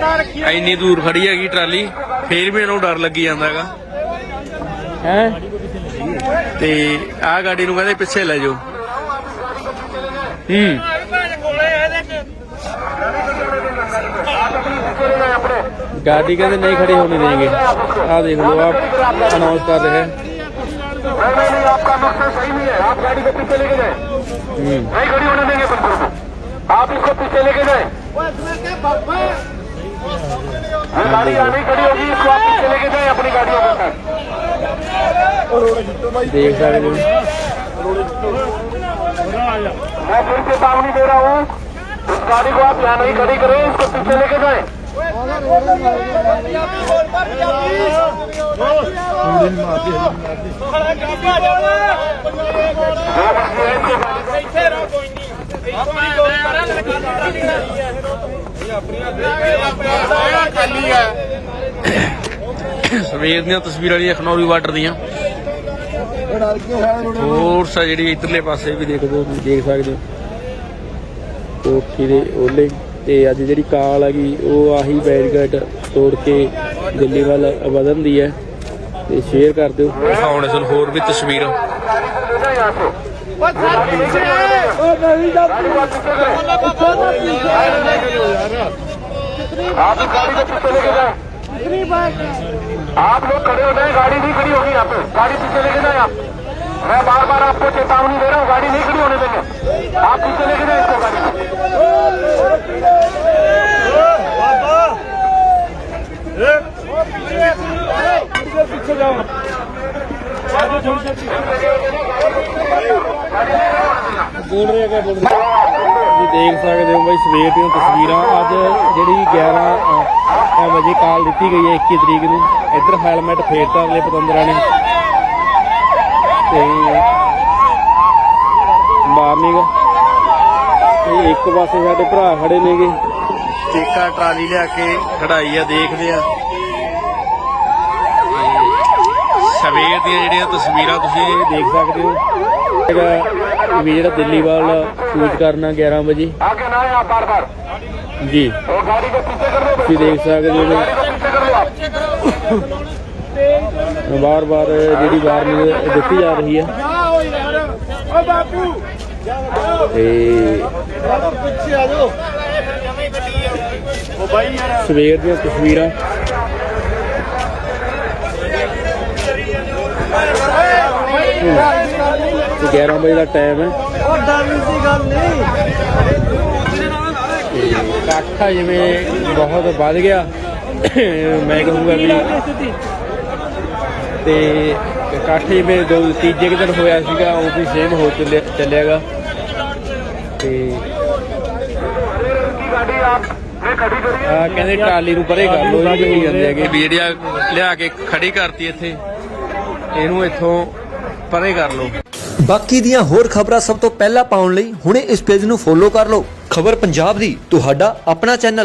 ਇੰਨੀ ਦੂਰ ਖੜੀ ਹੈਗੀ ਟਰਾਲੀ ਫੇਰ ਵੀ ਇਹਨੂੰ ਡਰ ਲੱਗੀ ਜਾਂਦਾ ਹੈਗਾ ਹੈ ਤੇ ਆਹ ਗਾੜੀ ਨੂੰ ਕਹਿੰਦੇ ਪਿੱਛੇ ਲੈ ਜਾਓ ਹੂੰ ਗਾੜੀ ਕਹਿੰਦੇ ਨਹੀਂ ਖੜੀ ਹੋਣੀ ਦੇਂਗੇ ਆਹ ਦੇਖ ਲਓ ਆਪ ਅਨਾਉਂਸ ਕਰ ਰਹੇ ਹੈ नहीं नहीं नहीं आपका नुकसान सही नहीं है आप गाड़ी को पीछे लेके जाए ਹੂੰ नहीं खड़ी होने देंगे बंदर को आप इसको पीछे लेके जाए ये गाड़ी आनी खड़ी होगी इसको आप पीछे लेके जाए अपनी गाड़ियों के साथ देख सकते हो मैं फिर चेतावनी दे रहा हूँ इस गाड़ी को आप यहाँ नहीं खड़ी करें इसको पीछे लेके जाए पंजाबी ਸਵੇਰ ਦੀਆਂ ਤਸਵੀਰਾਂ ਜਿਹੜੀਆਂ ਖਨੌਰੀ ਵਾਟਰ ਦੀਆਂ। ਹੋਰ ਸਾ ਜਿਹੜੀ ਇਧਰਲੇ ਪਾਸੇ ਵੀ ਦੇਖ ਦੋ ਦੇਖ ਸਕਦੇ ਹੋ। ਕੋਠੀ ਦੇ ਓਲੇ ਤੇ ਅੱਜ ਜਿਹੜੀ ਕਾਲ ਹੈਗੀ ਉਹ ਆਹੀ ਬੈਰੀਕੇਡ ਤੋੜ ਕੇ ਦਿੱਲੀ ਵੱਲ ਵਧਣ ਦੀ ਹੈ। ਤੇ ਸ਼ੇਅਰ ਕਰ ਦਿਓ। ਦਿਖਾਉਣ ਇਸ ਹੋਰ ਵੀ ਤਸਵੀਰ। ले जाए यहाँ से गाड़ी पीछे गाड़ी को आप पीछे करें आप इस गाड़ी को पीछे लेके जाए आप लोग खड़े हो जाए गाड़ी नहीं खड़ी होगी यहाँ पे गाड़ी पीछे लेके जाए आप मैं बार बार आपको चेतावनी दे रहा हूँ गाड़ी नहीं खड़ी होने देंगे आप पीछे लेके जाए इसको ਬੋਲ ਰਹੇ ਹੈਗਾ ਬੋਲ ਤੁਸੀਂ ਦੇਖ ਸਕਦੇ ਹੋ ਬਈ ਸਵੇਰ ਦੀਆਂ ਤਸਵੀਰਾਂ। ਅੱਜ ਜਿਹੜੀ 11 ਅ, ਵਜੇ ਕਾਲ ਦਿੱਤੀ ਗਈ ਹੈ 21 ਤਰੀਕ ਨੂੰ। ਇੱਧਰ ਹੈਲਮਟ ਫੇਰਤਾ ਅਗਲੇ ਪਤੰਦਰਾਂ ਨੇ। ਤੇ ਮਾਰਨਿੰਗ। ਤੇ ਇੱਕ ਪਾਸੇ ਸਾਡੇ ਭਰਾ ਖੜੇ ਨੇਗੇ। ਟੇਕਾ ਟਰਾਲੀ ਲਿਆ ਕੇ ਖੜਾਈ ਆ ਦੇਖਦੇ ਆ ਤੇ ਸਵੇਰ ਦੀਆਂ ਜਿਹੜੀਆਂ ਤਸਵੀਰਾਂ ਤੁਸੀਂ ਦੇਖ ਸਕਦੇ ਹੋ। ਜਿਹੜਾ ਵੀ ਜਿਹੜਾ ਦਿੱਲੀ ਵੱਲ ਸੂਚ ਕਰਨਾ 11 ਵਜੇ। ਆਗੇ ਨਾ ਆ ਬਾਰ ਬਾਰ ਜੀ। ਉਹ ਗਾੜੀ ਦੇ ਪਿੱਛੇ ਕਰ ਲਓ ਤੁਸੀਂ ਦੇਖ ਸਕਦੇ ਹੋ। ਗਾੜੀ ਦੇ ਬਾਰ-ਬਾਰ ਜਿਹੜੀ ਵਾਰਨਿੰਗ ਦਿੱਤੀ ਜਾ ਰਹੀ ਹੈ। ਓ ਬਾਪੂ ਤੇ ਪਿੱਛੇ ਆ ਜਾਓ। ਉਹ ਬਾਈ ਯਾਰ ਸਵੇਰ ਦੀਆਂ ਤਸਵੀਰਾਂ ਨਹੀਂ 11 ਵਜੇ ਦਾ ਟਾਈਮ ਹੈ। ਉਹ ਡਰਨ ਦੀ ਗੱਲ ਨਹੀਂ। ਕਾਠਾ ਜਿਵੇਂ ਬਹੁਤ ਵੱਧ ਗਿਆ ਮੈਂ ਕਹੂੰਗਾ ਵੀ ਤੇ ਕਾਠੇ ਮੇ ਦੋ ਤੀਜੇ ਦਿਨ ਹੋਇਆ ਸੀਗਾ ਉਹ ਵੀ ਸੇਮ ਹੋ ਚੱਲਿਆਗਾ। ਤੇ ਆ ਕਹਿੰਦੇ ਟਾਲੀ ਨੂੰ ਪਰੇ ਕਰ ਲੋ ਜੀ ਕਹਿੰਦੇ ਹੈਗੇ। ਵੀ ਜਿਹੜਿਆ ਲਿਆ ਕੇ ਖੜੀ ਕਰਤੀ ਇੱਥੇ। ਇਹਨੂੰ ਇੱਥੋਂ ਪਰੇ ਕਰ ਲਓ। ਬਾਕੀ ਦੀਆਂ ਹੋਰ ਖਬਰਾਂ ਸਭ ਤੋਂ ਪਹਿਲਾਂ ਪਾਉਣ ਲਈ ਹੁਣੇ ਇਸ ਪੇਜ ਨੂੰ ਫੋਲੋ ਕਰ ਲਓ। ਖਬਰ ਪੰਜਾਬ ਦੀ, ਤੁਹਾਡਾ ਆਪਣਾ ਚੈਨਲ